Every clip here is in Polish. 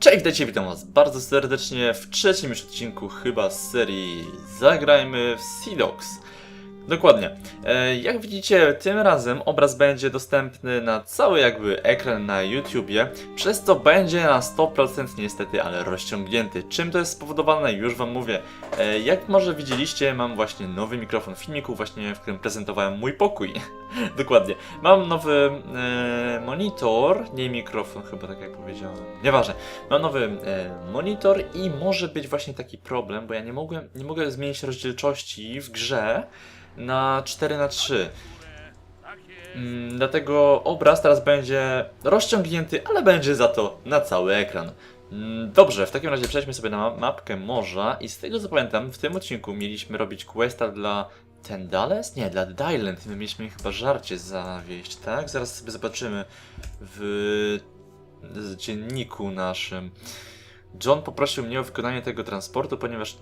Cześć, witajcie, witam was bardzo serdecznie w trzecim już odcinku chyba z serii Zagrajmy w Dogs. Dokładnie. E, jak widzicie, tym razem obraz będzie dostępny na cały jakby ekran na YouTubie, przez co będzie na 100% niestety, ale rozciągnięty. Czym to jest spowodowane? Już wam mówię. E, jak może widzieliście, mam właśnie nowy mikrofon w filmiku, właśnie w którym prezentowałem mój pokój. Dokładnie. Mam nowy e, monitor, nie mikrofon chyba, tak jak powiedziałem. Nieważne. Mam nowy e, monitor i może być właśnie taki problem, bo ja nie mogłem, nie mogę zmienić rozdzielczości w grze na 4 na 3 mm, Dlatego obraz teraz będzie rozciągnięty, ale będzie za to na cały ekran. Mm, Dobrze, w takim razie przejdźmy sobie na ma- mapkę morza i z tego co pamiętam, w tym odcinku mieliśmy robić questa dla Tendales? Nie, dla Island. My mieliśmy chyba żarcie zawieść, tak? Zaraz sobie zobaczymy w dzienniku naszym. John poprosił mnie o wykonanie tego transportu, ponieważ...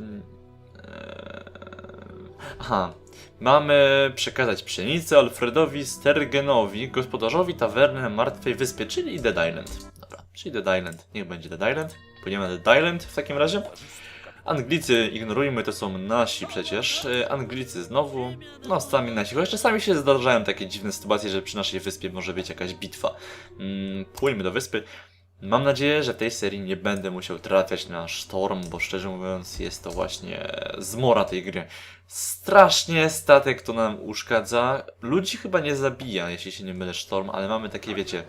aha. Mamy przekazać pszenicę Alfredowi Stergenowi, gospodarzowi tawerny na Martwej Wyspie, czyli Dead Island. Dobra, czyli Dead Island. Niech będzie Dead Island. Płyniemy na Dead Island w takim razie. Anglicy ignorujmy, to są nasi przecież. E, Anglicy znowu, no sami nasi. Chociaż czasami się zdarzają takie dziwne sytuacje, że przy naszej wyspie może być jakaś bitwa. Mm, płyńmy do wyspy. Mam nadzieję, że w tej serii nie będę musiał trafiać na sztorm, bo szczerze mówiąc jest to właśnie zmora tej gry. Strasznie statek to nam uszkadza. Ludzi chyba nie zabija, jeśli się nie mylę, sztorm, ale mamy takie, wiecie,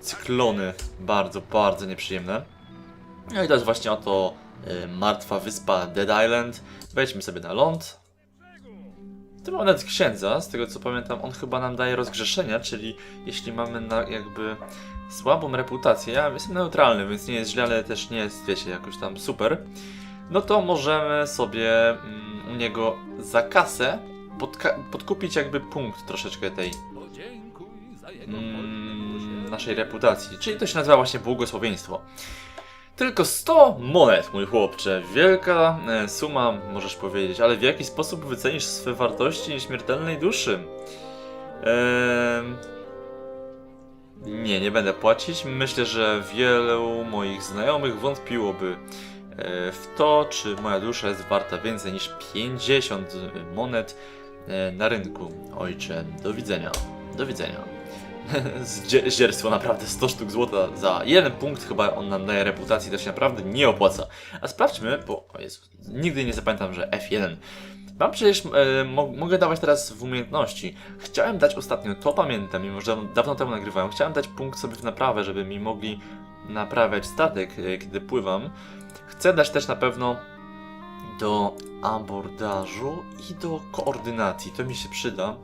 cyklony bardzo, bardzo nieprzyjemne. No i to jest właśnie oto y, martwa wyspa Dead Island. Wejdźmy sobie na ląd. Mamy nawet księdza, z tego co pamiętam, on chyba nam daje rozgrzeszenia, czyli jeśli mamy na jakby słabą reputację, ja jestem neutralny, więc nie jest źle, ale też nie jest, wiecie, jakoś tam super, no to możemy sobie mm, u niego za kasę podkupić jakby punkt troszeczkę tej mm, naszej reputacji, czyli to się nazywa właśnie błogosławieństwo. Tylko 100 monet, mój chłopcze. Wielka e, suma, możesz powiedzieć, ale w jaki sposób wycenisz swe wartości nieśmiertelnej duszy? Nie, nie będę płacić. Myślę, że wielu moich znajomych wątpiłoby e, w to, czy moja dusza jest warta więcej niż 50 monet e, na rynku. Ojcze, do widzenia. Do widzenia. Zdzie- Zdzierstwo naprawdę 100 sztuk złota za jeden punkt chyba on nam daje reputacji, to się naprawdę nie opłaca. A sprawdźmy, bo o Jezu, nigdy nie zapamiętam, że F1. Mam przecież, e, mo mogę dawać teraz w umiejętności. Chciałem dać ostatnio, to pamiętam, mimo że dawno, dawno temu nagrywałem, chciałem dać punkt sobie w naprawę, żeby mi mogli naprawiać statek, e, kiedy pływam. Chcę dać też na pewno do abordażu i do koordynacji, to mi się przyda.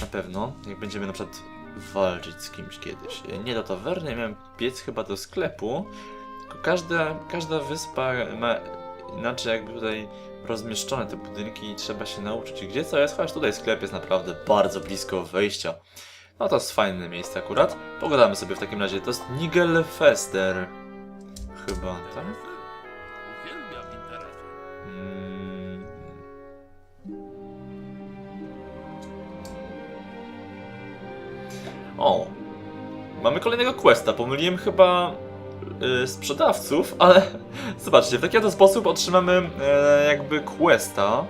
Na pewno, jak będziemy na przykład walczyć z kimś kiedyś. Nie do tawerny, miałem biec chyba do sklepu. Każda, każda wyspa ma inaczej jakby tutaj rozmieszczone te budynki i trzeba się nauczyć gdzie co jest, chociaż tutaj sklep jest naprawdę bardzo blisko wejścia. No to jest fajne miejsce akurat. Pogadamy sobie w takim razie. To jest Nigelfester. Chyba, tak? O, mamy kolejnego questa. Pomyliłem chyba y, sprzedawców, ale zobaczcie, w taki oto sposób otrzymamy e, jakby questa.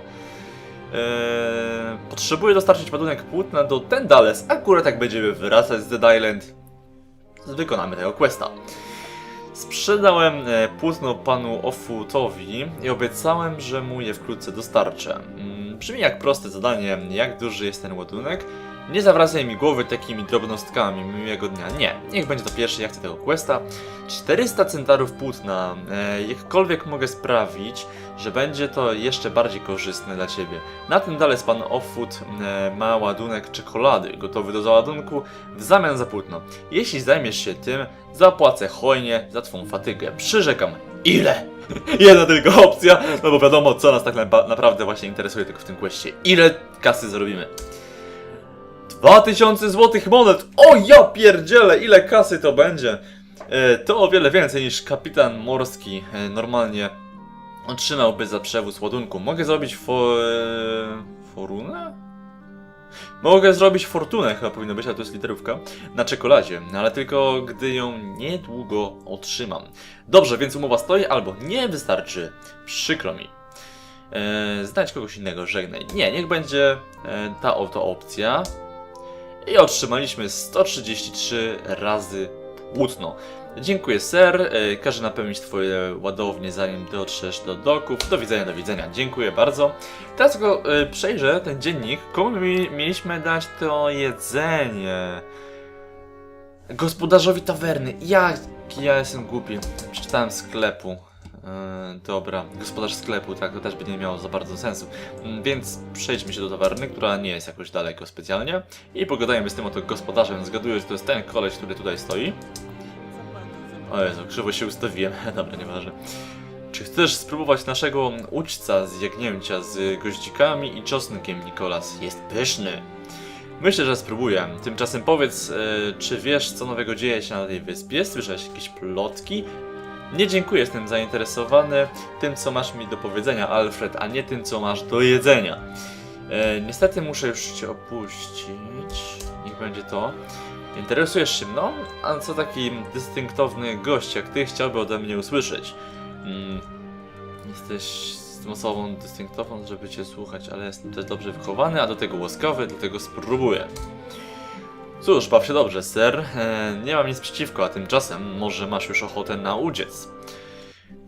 E, potrzebuję dostarczyć ładunek płótna do Tendales. Akurat jak będziemy wracać z Dead Island, wykonamy tego questa. Sprzedałem e, płótno panu Ofutowi i obiecałem, że mu je wkrótce dostarczę. Mm, Brzmi jak proste zadanie, jak duży jest ten ładunek. Nie zawracaj mi głowy takimi drobnostkami miłego dnia. Nie, niech będzie to pierwszy, ja chcę tego questa. 400 centarów płótna. E, jakkolwiek mogę sprawić, że będzie to jeszcze bardziej korzystne dla Ciebie. Na tym dalej pan Offut e, ma ładunek czekolady, gotowy do załadunku w zamian za płótno. Jeśli zajmiesz się tym, zapłacę hojnie za Twą fatygę. Przyrzekam. Ile? Jedna tylko opcja, no bo wiadomo, co nas tak na- naprawdę właśnie interesuje tylko w tym questie. Ile kasy zarobimy? 2000 złotych monet! O ja pierdzielę, ile kasy to będzie! E, to o wiele więcej niż kapitan morski e, normalnie otrzymałby za przewóz ładunku. Mogę zrobić fo... E, forunę? Mogę zrobić fortunę, chyba powinno być, ale to jest literówka, na czekoladzie, no ale tylko gdy ją niedługo otrzymam. Dobrze, więc umowa stoi, albo nie wystarczy, przykro mi. Eee, znajdź kogoś innego, żegnaj. Nie, niech będzie e, ta oto opcja. I otrzymaliśmy 133 razy płótno. Dziękuję, ser. E, Każę napełnić Twoje ładownie, zanim dotrzesz do doków. Do widzenia, do widzenia. Dziękuję bardzo. Teraz tylko e, przejrzę ten dziennik. Komu mi, mieliśmy dać to jedzenie? Gospodarzowi tawerny. Jak ja jestem głupi. Przeczytałem sklepu. E, dobra, gospodarz sklepu, tak, to też by nie miało za bardzo sensu. Mm, Więc przejdźmy się do tawerny, która nie jest jakoś daleko specjalnie. I pogadajmy z tym oto gospodarzem. Zgaduję, że to jest ten koleś, który tutaj stoi. O Jezu, krzywo się ustawiłem. Dobra, nieważne. Czy chcesz spróbować naszego uczca z jagnięcia z goździkami i czosnkiem, Nikolas? Jest pyszny. Myślę, że spróbuję. Tymczasem powiedz, e, czy wiesz, co nowego dzieje się na tej wyspie? Słyszałeś jakieś plotki? Nie dziękuję, jestem zainteresowany tym, co masz mi do powiedzenia, Alfred, a nie tym, co masz do jedzenia. E, niestety muszę już cię opuścić. Niech będzie to. Interesujesz się mną? A co taki dystynktowny gość jak ty chciałby ode mnie usłyszeć? Mm, jesteś tą osobą dystynktowną, żeby cię słuchać, ale jestem też dobrze wychowany, a do tego łaskawy, dlatego spróbuję. Cóż, baw się dobrze, ser. E, nie mam nic przeciwko, a tymczasem może masz już ochotę na uciec.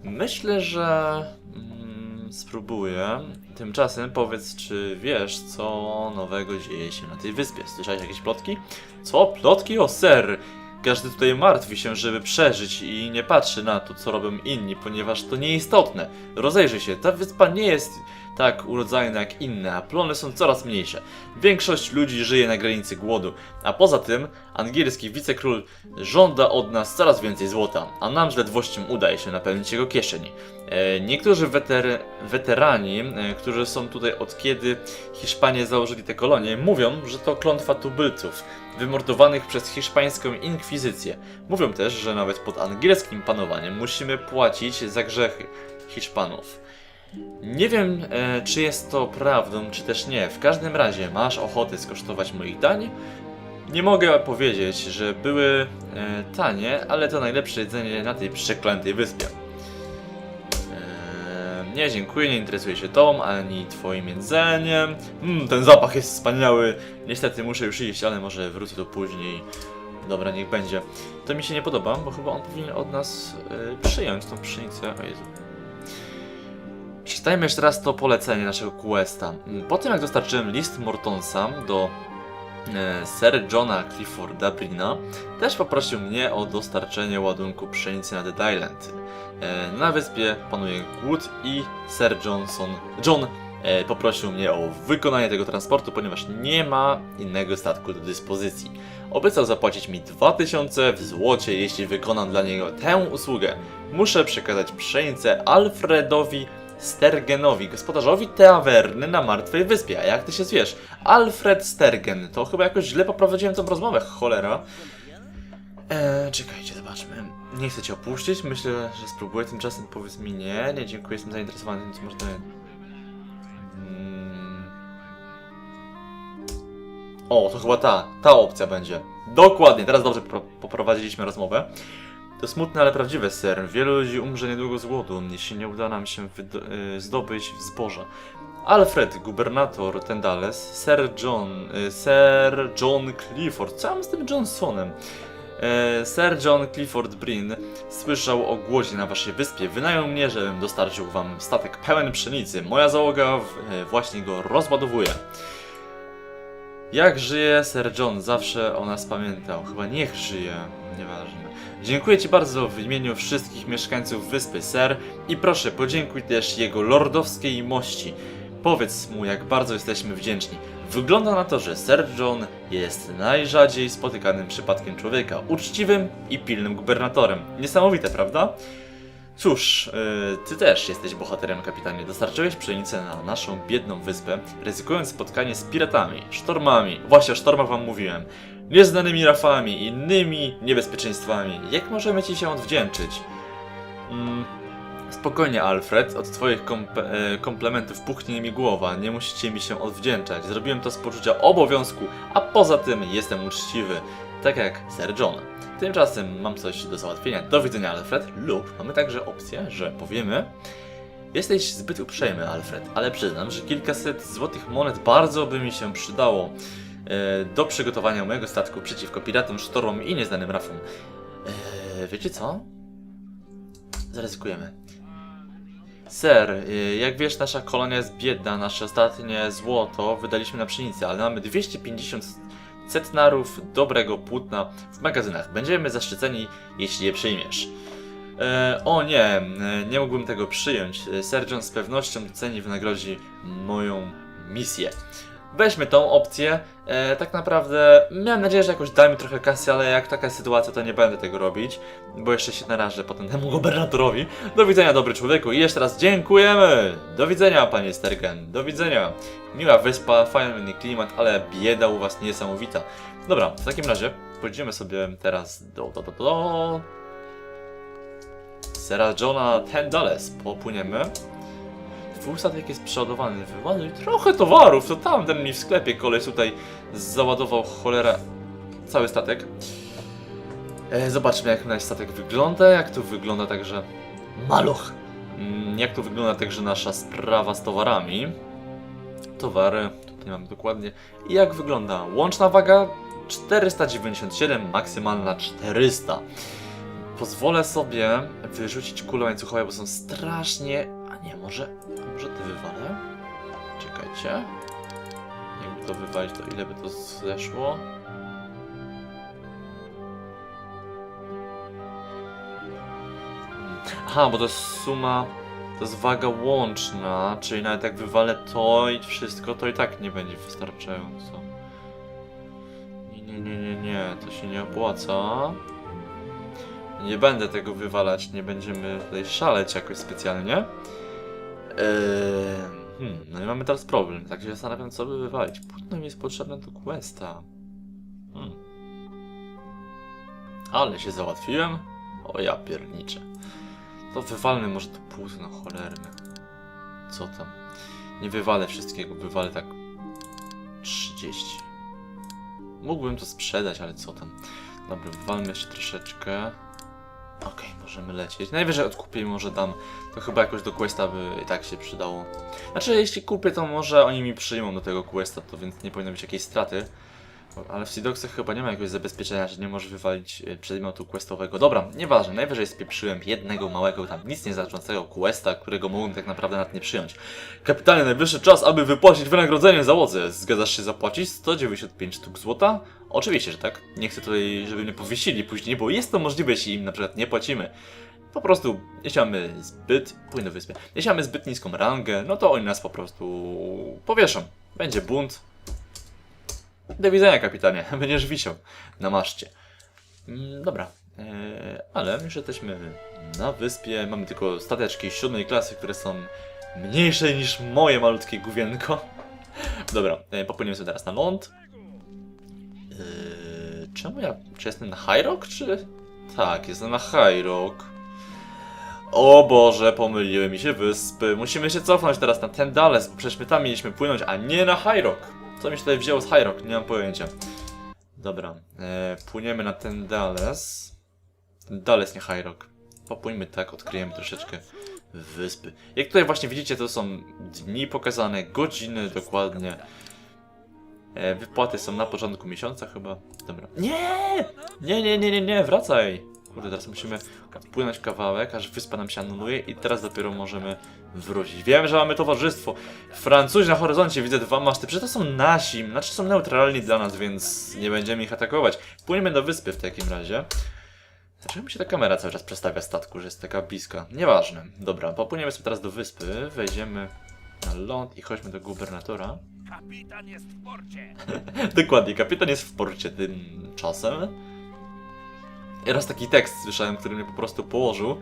Myślę, że mm, spróbuję. Tymczasem powiedz, czy wiesz, co nowego dzieje się na tej wyspie. Słyszałeś jakieś plotki? Co? Plotki? O, ser! Każdy tutaj martwi się, żeby przeżyć i nie patrzy na to, co robią inni, ponieważ to nieistotne. Rozejrzyj się, ta wyspa nie jest tak urodzajna jak inne, a plony są coraz mniejsze. Większość ludzi żyje na granicy głodu, a poza tym angielski wicekról żąda od nas coraz więcej złota, a nam z ledwością udaje się napełnić jego kieszeń. E, niektórzy weter weterani, e, którzy są tutaj od kiedy Hiszpanie założyli te kolonie, mówią, że to klątwa tubylców, wymordowanych przez hiszpańską inkwizycję. Mówią też, że nawet pod angielskim panowaniem musimy płacić za grzechy Hiszpanów. Nie wiem, e, czy jest to prawdą, czy też nie. W każdym razie, masz ochotę skosztować moich dań? Nie mogę powiedzieć, że były e, tanie, ale to najlepsze jedzenie na tej przeklętej wyspie. E, nie, dziękuję, nie interesuję się tobą, ani twoim jedzeniem. Mm, ten zapach jest wspaniały. Niestety muszę już iść, ale może wrócę tu później. Dobra, niech będzie. To mi się nie podoba, bo chyba on powinien od nas e, przyjąć tą pszenicę. O Jezu. Przeczytajmy jeszcze raz to polecenie naszego questa. Mm, Po tym jak dostarczyłem list Mortonsa do e, Sir Johna Clifforda Brina, też poprosił mnie o dostarczenie ładunku pszenicy na Dead Island. E, na wyspie panuje głód i Sir Johnson, John e, poprosił mnie o wykonanie tego transportu, ponieważ nie ma innego statku do dyspozycji. Obiecał zapłacić mi 2000 w złocie, jeśli wykonam dla niego tę usługę. Muszę przekazać pszenicę Alfredowi Stergenowi, gospodarzowi tawerny na Martwej Wyspie. A jak ty się zwiesz? Alfred Stergen. To chyba jakoś źle poprowadziłem tą rozmowę, cholera. Eee, czekajcie, zobaczmy. Nie chcę cię opuścić, myślę, że spróbuję. Tymczasem powiedz mi nie, nie dziękuję, jestem zainteresowany tym, co można... Mm. O, to chyba ta, ta opcja będzie. Dokładnie, teraz dobrze popro- poprowadziliśmy rozmowę. To smutne, ale prawdziwe, ser. Wielu ludzi umrze niedługo z głodu, jeśli nie uda nam się y, zdobyć zboża. Alfred, gubernator Tendales, Sir John, y, Sir John Clifford, co mam z tym Johnsonem? E, Sir John Clifford Brin słyszał o głodzie na waszej wyspie. Wynajął mnie, żebym dostarczył wam statek pełen pszenicy. Moja załoga e, właśnie go rozładowuje. Jak żyje Sir John? Zawsze o nas pamiętał. Chyba niech żyje. Nieważne. Dziękuję Ci bardzo w imieniu wszystkich mieszkańców wyspy, ser, i proszę podziękuj też jego lordowskiej mości. Powiedz mu, jak bardzo jesteśmy wdzięczni. Wygląda na to, że Sir John jest najrzadziej spotykanym przypadkiem człowieka, uczciwym i pilnym gubernatorem. Niesamowite, prawda? Cóż, yy, ty też jesteś bohaterem, kapitanie. Dostarczyłeś pszenicę na naszą biedną wyspę, ryzykując spotkanie z piratami, sztormami. Właśnie o sztormach wam mówiłem. Nieznanymi rafami i innymi niebezpieczeństwami. Jak możemy ci się odwdzięczyć? Mm, Spokojnie, Alfred, od twoich kompe- e, komplementów puchnie mi głowa, nie musicie mi się odwdzięczać. Zrobiłem to z poczucia obowiązku, a poza tym jestem uczciwy, tak jak Sir John. Tymczasem mam coś do załatwienia. Do widzenia, Alfred. Lub mamy także opcję, że powiemy Jesteś zbyt uprzejmy, Alfred, ale przyznam, że kilkaset złotych monet bardzo by mi się przydało do przygotowania mojego statku przeciwko piratom, sztormom i nieznanym rafom. E, wiecie co? Zaryzykujemy. Ser, y, jak wiesz, nasza kolonia jest biedna. Nasze ostatnie złoto wydaliśmy na pszenicę, ale mamy 250 centnarów dobrego płótna w magazynach. Będziemy zaszczyceni, jeśli je przyjmiesz. E, o nie, e, nie mógłbym tego przyjąć. E, John z pewnością doceni i wynagrodzi moją misję. Weźmy tą opcję. E, tak naprawdę miałem nadzieję, że jakoś da mi trochę kasy, ale jak taka sytuacja, to nie będę tego robić, bo jeszcze się narażę potem temu gubernatorowi. Do widzenia, dobry człowieku, i jeszcze raz dziękujemy! Do widzenia, panie Stergen, do widzenia. Miła wyspa, fajny klimat, ale bieda u was niesamowita. Dobra, w takim razie pójdziemy sobie teraz do, do, do, do Sera Johna Tendales. Popłyniemy. Twój statek jest przeładowany. Wyładuj trochę towarów. To tamten mi w sklepie koleś tutaj załadował cholera cały statek. E, zobaczmy jak nasz statek wygląda. Jak to wygląda także... Maluch! Mm, Jak to wygląda także nasza sprawa z towarami. Towary, tutaj mamy dokładnie. I jak wygląda łączna waga? 497, maksymalna 400 pozwolę sobie wyrzucić kulę łańcuchowe, bo są strasznie... A nie, może... Wywalę? Czekajcie. Jakby to wywalić, to ile by to zeszło? Aha, bo to jest suma... To jest waga łączna, czyli nawet jak wywalę to i wszystko, to i tak nie będzie wystarczająco. Nie, nie, nie, nie, nie, to się nie opłaca. Nie będę tego wywalać, nie będziemy tutaj szaleć jakoś specjalnie. Eee, hmm, no i mamy teraz problem, tak się zastanawiam co by wywalić. Płótno mi jest potrzebne do questa. Hmm. Ale się załatwiłem. O ja pierniczę. To wywalmy może to płótno cholerne. Co tam? Nie wywalę wszystkiego, wywalę tak 30. Mógłbym to sprzedać, ale co tam? Dobra, wywalmy jeszcze troszeczkę. Okej, możemy lecieć. Najwyżej odkupię może dam. To chyba jakoś do questa by i tak się przydało. Znaczy, jeśli kupię, to może oni mi przyjmą do tego questa, to więc nie powinno być jakiejś straty. Ale w Seedoxach chyba nie ma jakiegoś zabezpieczenia, że nie możesz wywalić e, przedmiotu questowego. Dobra, nieważne, najwyżej spieprzyłem jednego małego, tam nic nieznaczącego questa, którego mogłem tak naprawdę nawet nie przyjąć. Kapitanie, najwyższy czas, aby wypłacić wynagrodzenie załodze. Zgadzasz się zapłacić 195 sztuk złota? Oczywiście, że tak. Nie chcę tutaj, żeby mnie powiesili później, bo jest to możliwe, jeśli im na przykład nie płacimy. Po prostu, jeśli mamy zbyt, pójdę do wyspy, jeśli mamy zbyt niską rangę, no to oni nas po prostu powieszą. Będzie bunt. Do widzenia, kapitanie. Będziesz wisiał na maszcie. Mm, dobra, eee, ale już jesteśmy na wyspie. Mamy tylko stateczki siódmej klasy, które są mniejsze niż moje malutkie główienko. Dobra, e, popłyniemy sobie teraz na ląd. Eee, czemu ja... Czy jestem na High Rock, czy... Tak, jestem na High Rock. O Boże, pomyliły mi się wyspy. Musimy się cofnąć teraz na Tendales, bo przecież my tam mieliśmy płynąć, a nie na High Rock. Co mi się tutaj wzięło z High Rock? Nie mam pojęcia. Dobra, e, płyniemy na Tendales. Tendales, nie High Rock. Popłyńmy tak, odkryjemy troszeczkę wyspy. Jak tutaj właśnie widzicie, to są dni pokazane, godziny dokładnie. E, wypłaty są na początku miesiąca chyba. Dobra. Nie! Nie, nie, nie, nie, nie, wracaj! Kurde, teraz musimy płynąć kawałek, aż wyspa nam się anuluje i teraz dopiero możemy wrócić. Wiem, że mamy towarzystwo. Francuzi na horyzoncie, widzę dwa maszty. Przecież to są nasi, znaczy są neutralni dla nas, więc nie będziemy ich atakować. Płyniemy do wyspy w takim razie. Dlaczego mi się ta kamera cały czas przestawia statku, że jest taka bliska? Nieważne. Dobra, popłyniemy sobie teraz do wyspy, wejdziemy na ląd i chodźmy do gubernatora. Kapitan jest w porcie. Dokładnie, kapitan jest w porcie tymczasem. Raz taki tekst słyszałem, który mnie po prostu położył.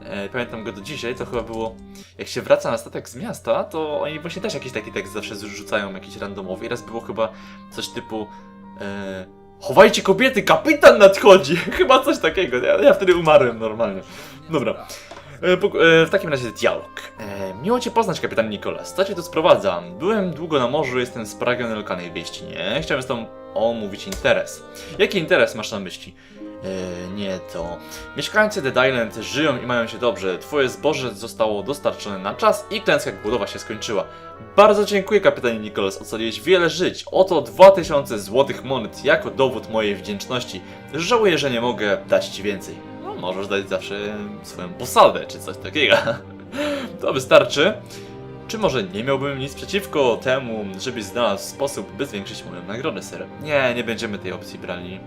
E, pamiętam go do dzisiaj, to chyba było. Jak się wraca na statek z miasta, to oni właśnie też jakiś taki tekst zawsze zrzucają, jakiś randomowy. I raz było chyba coś typu. E, Chowajcie kobiety, kapitan nadchodzi! chyba coś takiego. Ja, ja wtedy umarłem normalnie. Dobra. E, e, w takim razie dialog. E, miło cię poznać, kapitan Nikolas. Co cię tu sprowadza? Byłem długo na morzu, jestem spragniony lokalnej wieści. Nie, chciałem z tobą omówić interes. Jaki interes masz na myśli? Nie to. Mieszkańcy Dead Island żyją i mają się dobrze. Twoje zboże zostało dostarczone na czas i klęska głodowa się skończyła. Bardzo dziękuję, kapitanie Nicholas. Ocaliłeś wiele żyć. Oto 2000 złotych monet jako dowód mojej wdzięczności. Żałuję, że nie mogę dać ci więcej. Możesz dać zawsze swoją posadę czy coś takiego. To wystarczy. Czy może nie miałbym nic przeciwko temu, żebyś znalazł sposób, by zwiększyć moją nagrodę, sir? Nie, nie będziemy tej opcji brali.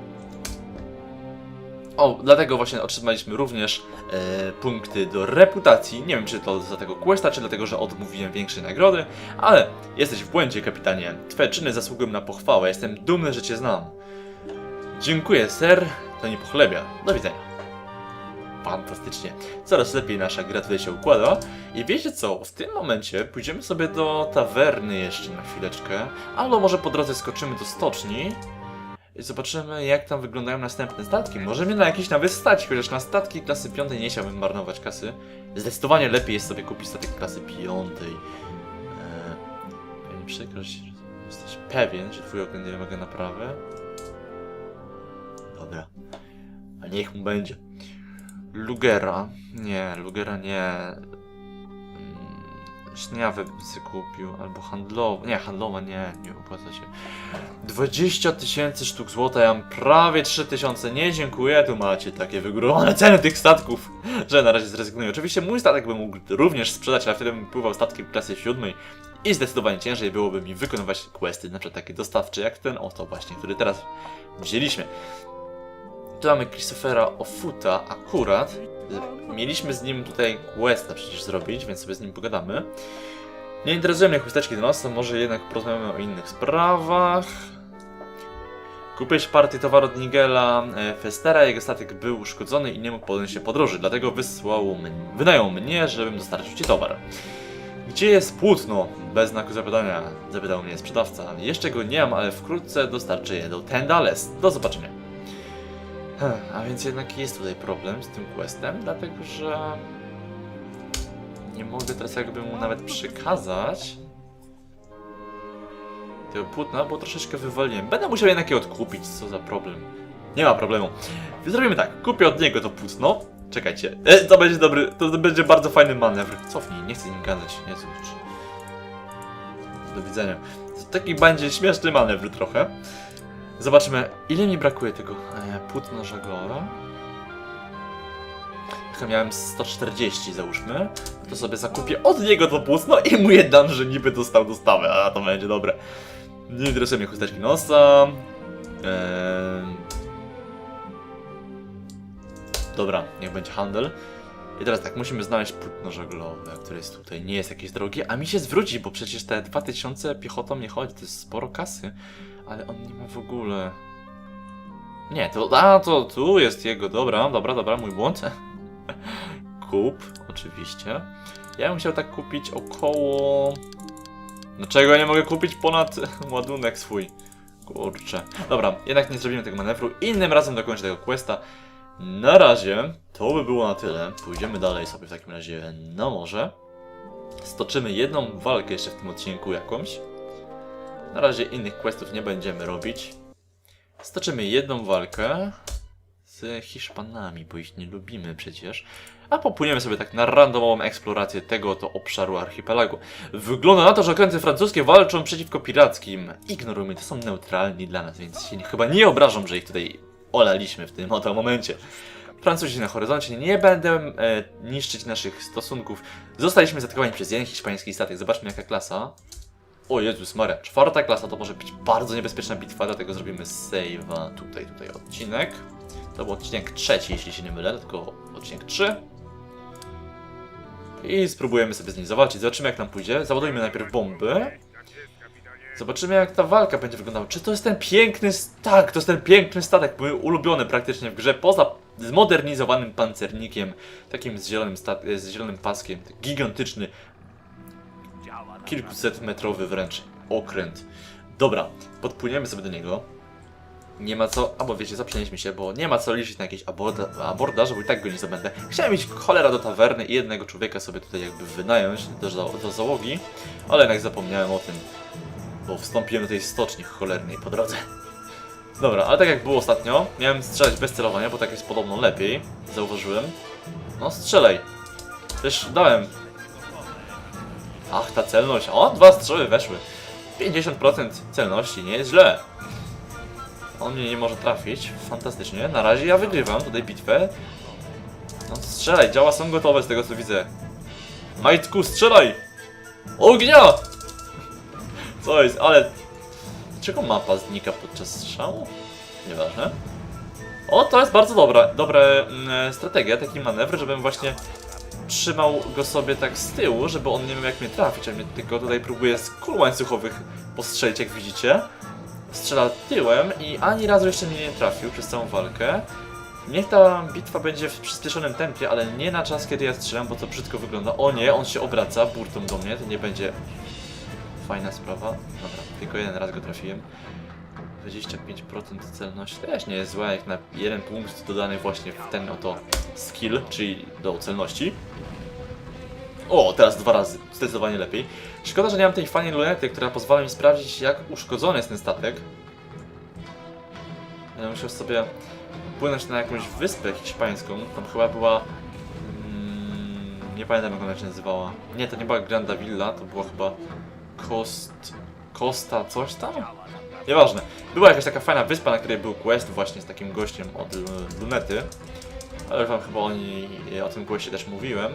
O, dlatego właśnie otrzymaliśmy również e, punkty do reputacji. Nie wiem, czy to za tego questa, czy dlatego, że odmówiłem większej nagrody, ale jesteś w błędzie, kapitanie. Twoje czyny zasługują na pochwałę. Jestem dumny, że cię znam. Dziękuję, ser. To nie pochlebia. Do widzenia. Fantastycznie. Coraz lepiej nasza gra tutaj się układa. I wiecie co? W tym momencie pójdziemy sobie do tawerny jeszcze na chwileczkę. Albo może po drodze skoczymy do stoczni. I zobaczymy, jak tam wyglądają następne statki. Może mnie na jakieś nawet stać, chociaż na statki klasy piątej nie chciałbym marnować kasy. Zdecydowanie lepiej jest sobie kupić statek klasy piątej. Eee, przykro, że jesteś pewien, że twój okręt nie wymaga naprawy? Dobra. A niech mu będzie. Lugera. Nie, Lugera nie. Mm, Szniawę bym sobie kupił, albo handlowa. Nie, handlowa nie, nie opłaca się. 20 tysięcy sztuk złota, ja mam prawie 3 tysiące. Nie, dziękuję, tu macie takie wygórowane ceny tych statków, że na razie zrezygnuję. Oczywiście mój statek bym mógł również sprzedać, ale wtedy bym pływał statkiem klasy siódmej i zdecydowanie ciężej byłoby mi wykonywać questy, na przykład takie dostawcze, jak ten oto właśnie, który teraz wzięliśmy. Tu mamy Christophera Ofuta akurat. Mieliśmy z nim tutaj questa przecież zrobić, więc sobie z nim pogadamy. Nie interesują mnie chusteczki do nosa, może jednak porozmawiamy o innych sprawach. Kupiłeś partię towaru od Nigela e, Festera, jego statek był uszkodzony i nie mógł podjąć się podróży, dlatego wysłał mnie, wynajął mnie, żebym dostarczył ci towar. Gdzie jest płótno? Bez znaku zapytania, zapytał mnie sprzedawca. Jeszcze go nie mam, ale wkrótce dostarczę je do Tendales. Do zobaczenia. Hm, A więc jednak jest tutaj problem z tym questem, dlatego że nie mogę teraz jakby mu nawet przekazać tego płótna, bo troszeczkę wywaliłem. Będę musiał jednak je odkupić, co za problem. Nie ma problemu. Zrobimy tak, kupię od niego to płótno. Czekajcie, e, to będzie dobry, to będzie bardzo fajny manewr. Cofnij, nie chcę nim gadać, Jezu. Do widzenia. To taki będzie śmieszny manewr trochę. Zobaczymy, ile mi brakuje tego e, płótna żaglowe. Chyba miałem 140 załóżmy. To sobie zakupię od niego to płótno i mu je dam, że niby dostał dostawę, a to będzie dobre. Nie interesuje mnie chusteczki nosa. Eee... Dobra, niech będzie handel. I teraz tak, musimy znaleźć płótno żaglowe, które jest tutaj, nie jest jakieś drogie, a mi się zwróci, bo przecież te 2000 piechotą nie chodzi, to jest sporo kasy, ale on nie ma w ogóle... Nie, to, a, to tu jest jego, dobra, dobra, dobra, mój błąd. Kup, oczywiście. Ja bym chciał tak kupić około... Dlaczego nie mogę kupić ponad ładunek swój? Kurczę. Dobra, jednak nie zrobimy tego manewru. Innym razem dokończę tego questa. Na razie to by było na tyle. Pójdziemy dalej sobie w takim razie na morze. Stoczymy jedną walkę jeszcze w tym odcinku jakąś. Na razie innych questów nie będziemy robić. Stoczymy jedną walkę z Hiszpanami, bo ich nie lubimy przecież. A popłyniemy sobie tak na randomową eksplorację tego oto obszaru archipelagu. Wygląda na to, że okręty francuskie walczą przeciwko pirackim. Ignorujmy, to są neutralni dla nas, więc się chyba nie obrażą, że ich tutaj olaliśmy w tym oto momencie. Francuzi na horyzoncie, nie będę e, niszczyć naszych stosunków. Zostaliśmy zaatakowani przez jeden hiszpański statek. Zobaczmy jaka klasa. O Jezus Maria, czwarta klasa to może być bardzo niebezpieczna bitwa, dlatego zrobimy save'a tutaj, tutaj odcinek. To był odcinek trzeci, jeśli się nie mylę, tylko odcinek 3. I spróbujemy sobie z nim zawalczyć. Zobaczymy jak nam pójdzie. Załadujmy najpierw bomby. Zobaczymy jak ta walka będzie wyglądała. Czy to jest ten piękny... s- Tak, to jest ten piękny statek, mój ulubiony praktycznie w grze, poza zmodernizowanym pancernikiem, takim z zielonym, z zielonym paskiem, gigantyczny, Działa na kilkuset metrowy wręcz okręt. Dobra, podpłyniemy sobie do niego. nie ma co, albo wiecie, zaprzenieśmy się, bo nie ma co liczyć na jakieś aborda, abordaże, bo i tak go nie zdobędę. Chciałem iść cholera do tawerny i jednego człowieka sobie tutaj jakby wynająć do, do załogi, ale jednak zapomniałem o tym, bo wstąpiłem do tej stoczni cholernej po drodze. Dobra, ale tak jak było ostatnio, miałem strzelać bez celowania, bo tak jest podobno lepiej, zauważyłem. No strzelaj. Też dałem. Ach, ta celność. O, dwa strzały weszły. 50% celności, nie jest źle. On mnie nie może trafić. Fantastycznie. Na razie ja wygrywam tutaj bitwę. No strzelaj, działa są gotowe z tego co widzę. Majtku, strzelaj! Ognia! Co jest, ale... Dlaczego mapa znika podczas strzału? Nieważne. O, to jest bardzo dobra, dobra mm, strategia, taki manewr, żebym właśnie trzymał go sobie tak z tyłu, żeby on nie miał jak mnie trafić, a mnie tylko tutaj próbuje z kul łańcuchowych postrzelić, jak widzicie. Strzela tyłem i ani razu jeszcze mnie nie trafił przez całą walkę. Niech ta bitwa będzie w przyspieszonym tempie, ale nie na czas, kiedy ja strzelam, bo to brzydko wygląda. O nie, on się obraca burtą do mnie, to nie będzie fajna sprawa. Dobra, tylko jeden raz go trafiłem. 25% celności też nie jest zła, jak na jeden punkt dodany właśnie w ten oto skill, czyli do celności. O, teraz dwa razy, zdecydowanie lepiej. Szkoda, że nie mam tej fajnej lunety, która pozwala mi sprawdzić, jak uszkodzony jest ten statek. Będę musiał sobie płynąć na jakąś wyspę hiszpańską. Tam chyba była. Mm, nie pamiętam jak ona się nazywała. Nie, to nie była Granda Villa, to była chyba Cost. Costa coś tam? Nieważne. Była jakaś taka fajna wyspa, na której był quest właśnie z takim gościem od lunety. Ale wam chyba o, niej, o tym questie też mówiłem.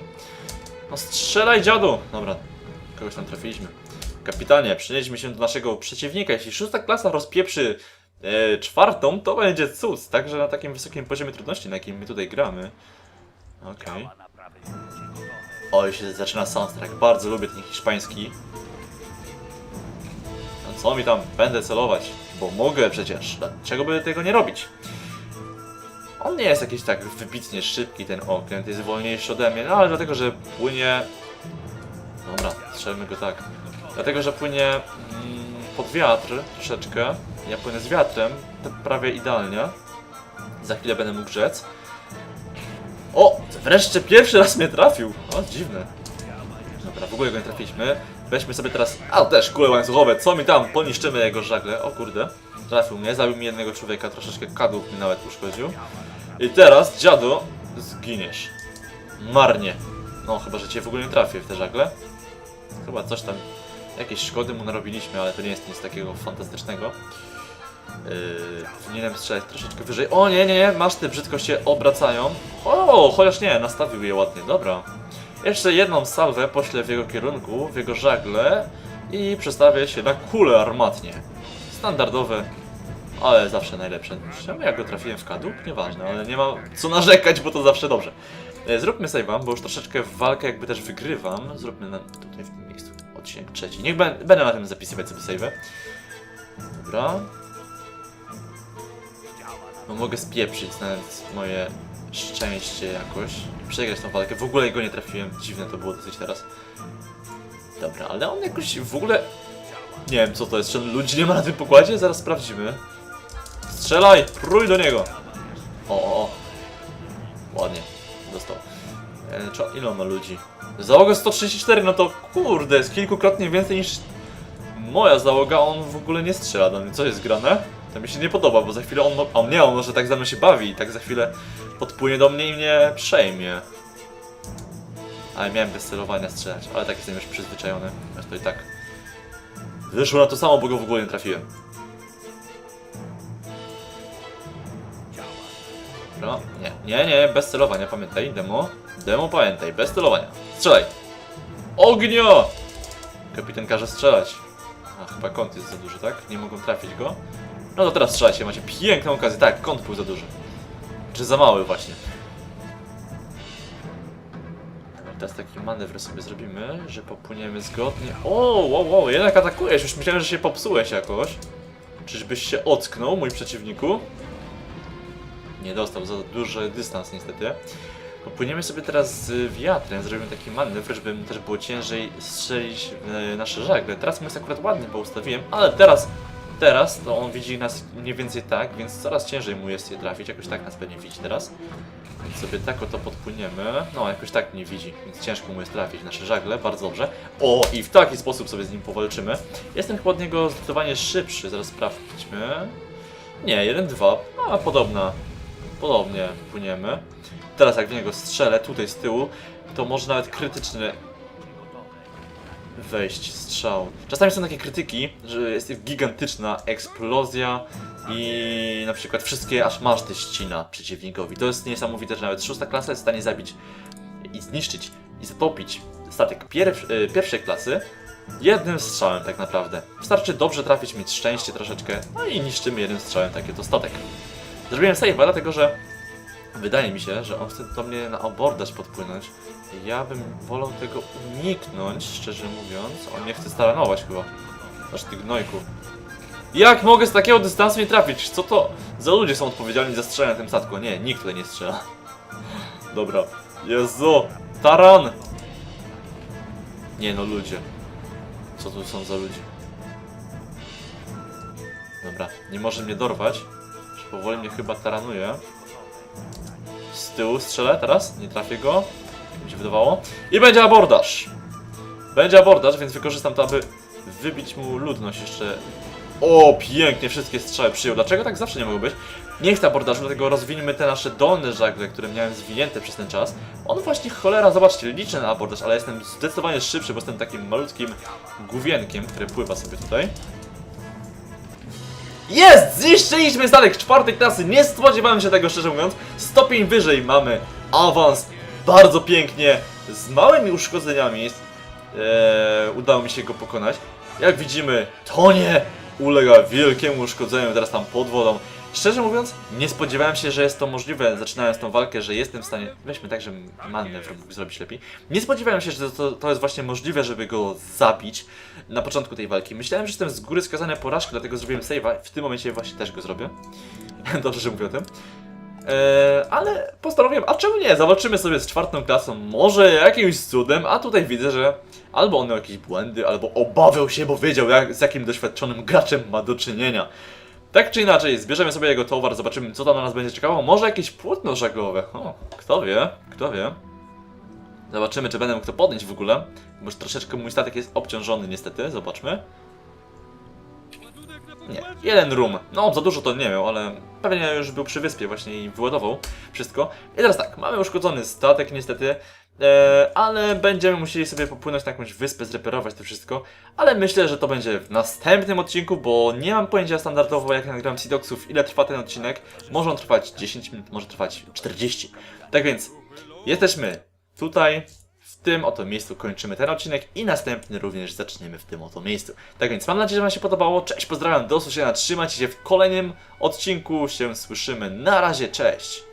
No strzelaj dziadu! Dobra, kogoś tam trafiliśmy. Kapitanie, przenieśmy się do naszego przeciwnika. Jeśli szósta klasa rozpieprzy e, czwartą, to będzie cud. Także na takim wysokim poziomie trudności, na jakim my tutaj gramy. Okej. Gotowe. Oj, się zaczyna soundtrack. Bardzo lubię ten hiszpański. Co mi tam? Będę celować, bo mogę przecież. Dlaczego by tego nie robić? On nie jest jakiś tak wybitnie szybki, ten okręt jest wolniejszy ode mnie, no ale dlatego, że płynie... Dobra, strzelmy go tak. Dlatego, że płynie mm, pod wiatr troszeczkę. Ja płynę z wiatrem, prawie idealnie. Za chwilę będę mógł rzec. O! Wreszcie pierwszy raz mnie trafił! O, dziwne. Dobra, w ogóle go nie trafiliśmy. Weźmy sobie teraz... A, też kule łańcuchowe, co mi tam? Poniszczymy jego żagle. O kurde. Trafił mnie, zabił mi jednego człowieka, troszeczkę kadłub mi nawet uszkodził. I teraz, dziadu, zginiesz. Marnie. No, chyba, że cię w ogóle nie trafię w te żagle. Chyba coś tam... Jakieś szkody mu narobiliśmy, ale to nie jest nic takiego fantastycznego. Yy, powinienem strzelać troszeczkę wyżej. O nie, nie, nie, masz te brzydko się obracają. O, chociaż nie, nastawił je ładnie, dobra. Jeszcze jedną salwę poślę w jego kierunku, w jego żagle i przestawię się na kule armatnie. Standardowe, ale zawsze najlepsze. Czemu ja go trafiłem w kadłub? Nieważne, ale nie ma co narzekać, bo to zawsze dobrze. E, Zróbmy save'a, bo już troszeczkę walkę jakby też wygrywam. Zróbmy na, tutaj w tym miejscu odcinek trzeci. Niech będę na tym zapisywać sobie save'ę. Dobra. No mogę spieprzyć nawet moje szczęście jakoś. Przegrać tą walkę. W ogóle go nie trafiłem. Dziwne to było dosyć teraz. Dobra, ale on jakoś w ogóle... Nie wiem co to jest. Czy ludzi nie ma na tym pokładzie? Zaraz sprawdzimy. Strzelaj! Prój do niego! O, o, o. Ładnie. Dostał. E, ile on ma ludzi? Załoga 134, no to kurde, jest kilkukrotnie więcej niż moja załoga, on w ogóle nie strzela do mnie. Co jest grane? To mi się nie podoba, bo za chwilę on... mo- O nie, on może tak ze mną się bawi i tak za chwilę podpłynie do mnie i mnie przejmie. Ale miałem bez celowania strzelać, ale tak jestem już przyzwyczajony. Aż to i tak. Wyszło na to samo, bo go w ogóle nie trafiłem. No, nie, nie, nie, bez celowania, pamiętaj, demo. Demo pamiętaj, bez celowania. Strzelaj! Ognia! Kapitan każe strzelać. A, chyba kąt jest za duży, tak? Nie mogą trafić go. No to teraz strzelajcie, macie piękną okazję. Tak, kąt był za duży. Czy za mały właśnie. Teraz taki manewr sobie zrobimy, że popłyniemy zgodnie. O, wow, wow, jednak atakujesz. Już myślałem, że się popsułeś jakoś. Czyżbyś się ocknął, mój przeciwniku? Nie dostał za duży dystans niestety. Popłyniemy sobie teraz z wiatrem, zrobimy taki manewr, żeby też było ciężej strzelić w nasze żagle. Teraz jest akurat ładnie, bo ustawiłem, ale teraz teraz to on widzi nas mniej więcej tak, więc coraz ciężej mu jest je trafić, jakoś tak nas pewnie widzi teraz. Więc sobie tak oto podpłyniemy, no jakoś tak nie widzi, więc ciężko mu jest trafić nasze żagle, bardzo dobrze. O, i w taki sposób sobie z nim powalczymy. Jestem chyba od niego zdecydowanie szybszy, zaraz sprawdźmy. Nie, 1-2, a podobna, podobnie płyniemy. Teraz jak w niego strzelę tutaj z tyłu, to może nawet krytyczny wejść strzał. Czasami są takie krytyki, że jest gigantyczna eksplozja i na przykład wszystkie aż maszty ścina przeciwnikowi. To jest niesamowite, że nawet szósta klasa jest w stanie zabić i zniszczyć i zatopić statek pierw, y, pierwszej klasy jednym strzałem tak naprawdę. Wystarczy dobrze trafić, mieć szczęście troszeczkę, no i niszczymy jednym strzałem taki to statek. Zrobiłem save'a, dlatego że wydaje mi się, że on chce do mnie na abordaż podpłynąć. Ja bym wolał tego uniknąć, szczerze mówiąc. On nie chce staranować chyba. Aż ty gnojku. Jak mogę z takiego dystansu nie trafić? Co to za ludzie są odpowiedzialni za strzelanie na tym statku? Nie, nikt tutaj nie strzela. Dobra. Jezu! Taran! Nie no, ludzie. Co tu są za ludzie? Dobra, nie może mnie dorwać. Powoli mnie chyba taranuje. Z tyłu strzelę teraz, nie trafię go. Mi się wydawało. I będzie abordaż. Będzie abordaż, więc wykorzystam to, aby wybić mu ludność jeszcze. O, pięknie, wszystkie strzały przyjął. Dlaczego tak zawsze nie mogło być? Nie chcę abordażu, dlatego rozwiniemy te nasze dolne żagle, które miałem zwinięte przez ten czas. On właśnie, cholera, zobaczcie, liczę na abordaż, ale jestem zdecydowanie szybszy, bo jestem takim malutkim główienkiem, który pływa sobie tutaj. Jest! Zniszczyliśmy statek czwartej klasy! Nie spodziewałem się tego, szczerze mówiąc. Stopień wyżej mamy awans. Bardzo pięknie. Z małymi uszkodzeniami. Eee, udało mi się go pokonać. Jak widzimy, tonie ulega wielkiemu uszkodzeniu teraz tam pod wodą. Szczerze mówiąc, nie spodziewałem się, że jest to możliwe, zaczynając tą walkę, że jestem w stanie... Weźmy tak, że manewr mógł zrobić lepiej. Nie spodziewałem się, że to, to jest właśnie możliwe, żeby go zabić na początku tej walki. Myślałem, że jestem z góry skazany na porażkę, dlatego zrobiłem save'a. W tym momencie właśnie też go zrobię. Dobrze, że mówię o tym. Eee, ale postanowiłem, a czemu nie? Zobaczymy sobie z czwartą klasą, może jakimś cudem, a tutaj widzę, że albo on miał jakieś błędy, albo obawiał się, bo wiedział jak, z jakim doświadczonym graczem ma do czynienia. Tak czy inaczej, zbierzemy sobie jego towar, zobaczymy co tam na nas będzie czekało. Może jakieś płótno żaglowe. O, kto wie, kto wie. Zobaczymy, czy będę mógł to podnieść w ogóle. Bo już troszeczkę mój statek jest obciążony niestety, zobaczmy. Nie, jeden rum. No, za dużo to nie miał, ale pewnie już był przy wyspie właśnie i wyładował wszystko. I teraz tak, mamy uszkodzony statek niestety, ale będziemy musieli sobie popłynąć na jakąś wyspę, zreperować to wszystko. Ale myślę, że to będzie w następnym odcinku, bo nie mam pojęcia standardowo jak nagram Sidoxów, ile trwa ten odcinek. Może on trwać 10 minut, może trwać 40. Tak więc, jesteśmy tutaj, w tym oto miejscu kończymy ten odcinek i następny również zaczniemy w tym oto miejscu. Tak więc mam nadzieję, że Wam się podobało. Cześć, pozdrawiam, do usłyszenia, trzymajcie się w kolejnym odcinku, się słyszymy. Na razie, cześć!